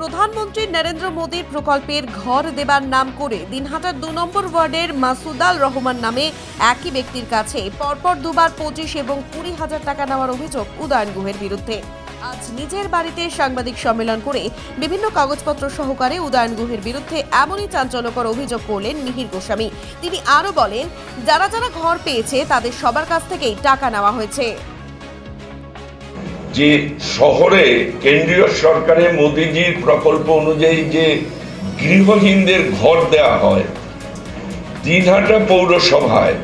প্রধানমন্ত্রী নরেন্দ্র মোদীর প্রকল্পের ঘর দেবার নাম করে দিনহাটার দু নম্বর ওয়ার্ডের মাসুদাল রহমান নামে একই ব্যক্তির কাছে পরপর দুবার পঁচিশ এবং কুড়ি হাজার টাকা নেওয়ার অভিযোগ উদয়ন গুহের বিরুদ্ধে। আজ নিজের বাড়িতে সাংবাদিক সম্মেলন করে বিভিন্ন কাগজপত্র সহকারে উদয়ন গুহের বিরুদ্ধে এমনই চাঞ্চল্যকর অভিযোগ করলেন মিহির গোস্বামী। তিনি আরও বলেন, যারা যারা ঘর পেয়েছে তাদের সবার কাছ থেকেই টাকা নেওয়া হয়েছে। যে শহরে কেন্দ্রীয় সরকারে মোদিজির প্রকল্প অনুযায়ী যে গৃহহীনদের ঘর দেওয়া হয় দিনহাটা পৌরসভায়,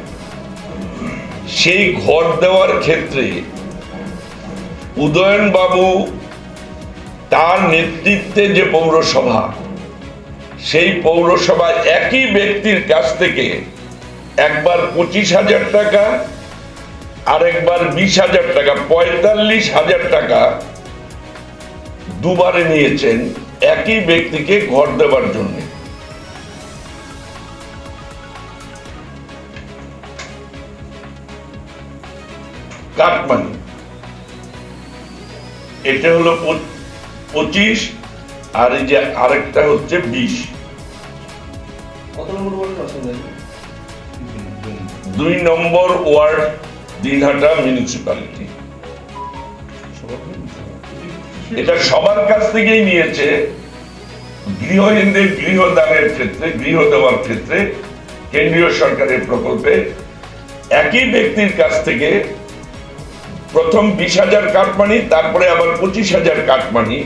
সেই ঘর দেওয়ার ক্ষেত্রে উদয়ন বাবু তার নেতৃত্বে যে পৌরসভা, সেই পৌরসভায় একই ব্যক্তির কাছ থেকে একবার পঁচিশ হাজার টাকা আরেকবার বিশ হাজার টাকা পঁয়তাল্লিশ হাজার টাকা দুবারে নিয়েছেন একই ব্যক্তিকে ঘর দেওয়ার জন্য। কাটমানি। এটা হলো পঁচিশ আর এই যে আরেকটা হচ্ছে বিশ। দুই নম্বর ওয়ার্ড দিনহাটা মিউনিসিপ্যালিটি এটা সবার কাছ থেকেই নিয়েছে। গৃহহীনদের গৃহদানের ক্ষেত্রে, গৃহ দেওয়ার ক্ষেত্রে কেন্দ্রীয় সরকারের প্রকল্পে একই ব্যক্তির কাছ থেকে প্রথম বিশ হাজার কাটমানি তারপরে আবার পঁচিশ হাজার কাটমানি